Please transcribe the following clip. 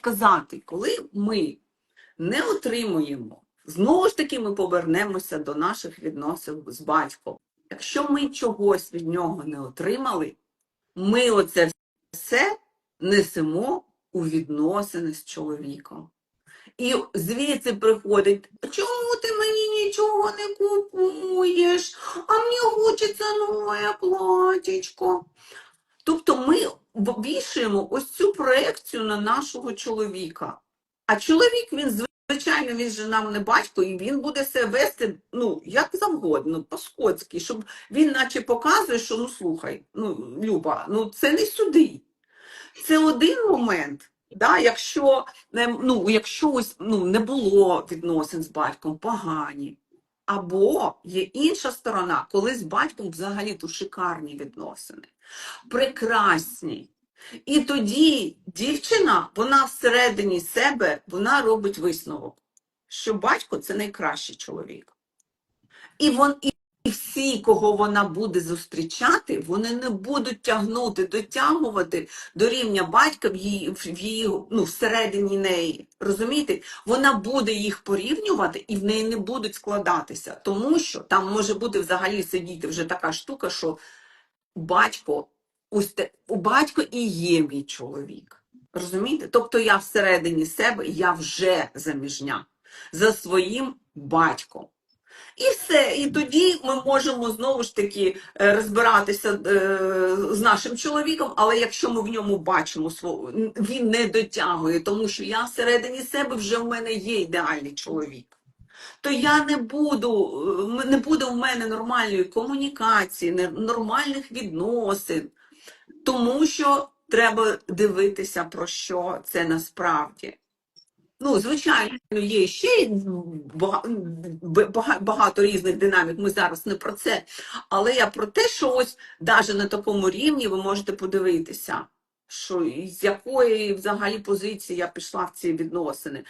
сказати, коли ми не отримуємо, знову ж таки ми повернемося до наших відносин з батьком. Якщо ми чогось від нього не отримали, ми оце все несемо у відносини з чоловіком. І звідси приходить, чому ти мені нічого не купуєш? А мені хочеться нове платічко. Тобто ми вішаємо ось цю проекцію на нашого чоловіка. А чоловік, він звичайно, він же нам не батько, і він буде себе вести ну, як завгодно, по-скотськи, щоб він наче показує, що ну слухай, ну, Люба, ну це не сюди. Це один момент. Да, якщо, ну, якщо ось, ну, не було відносин з батьком погані. Або є інша сторона, коли з батьком взагалі то шикарні відносини, прекрасні. І тоді дівчина, вона всередині себе, вона робить висновок, що батько це найкращий чоловік. І, вон, і і всі, кого вона буде зустрічати, вони не будуть тягнути, дотягувати до рівня батька в її, в її ну, всередині неї. Розумієте? Вона буде їх порівнювати і в неї не будуть складатися, тому що там може бути взагалі сидіти вже така штука, що батько, ось те, у батько і є мій чоловік. Розумієте? Тобто я всередині себе, я вже заміжня за своїм батьком. І все. І тоді ми можемо знову ж таки е, розбиратися е, з нашим чоловіком, але якщо ми в ньому бачимо свого, він не дотягує, тому що я всередині себе вже в мене є ідеальний чоловік. То я не буду, е, не буде в мене нормальної комунікації, нормальних відносин, тому що треба дивитися, про що це насправді. Ну, звичайно, є ще бага- багато різних динамік. Ми зараз не про це. Але я про те, що ось навіть на такому рівні ви можете подивитися, що з якої взагалі позиції я пішла в ці відносини.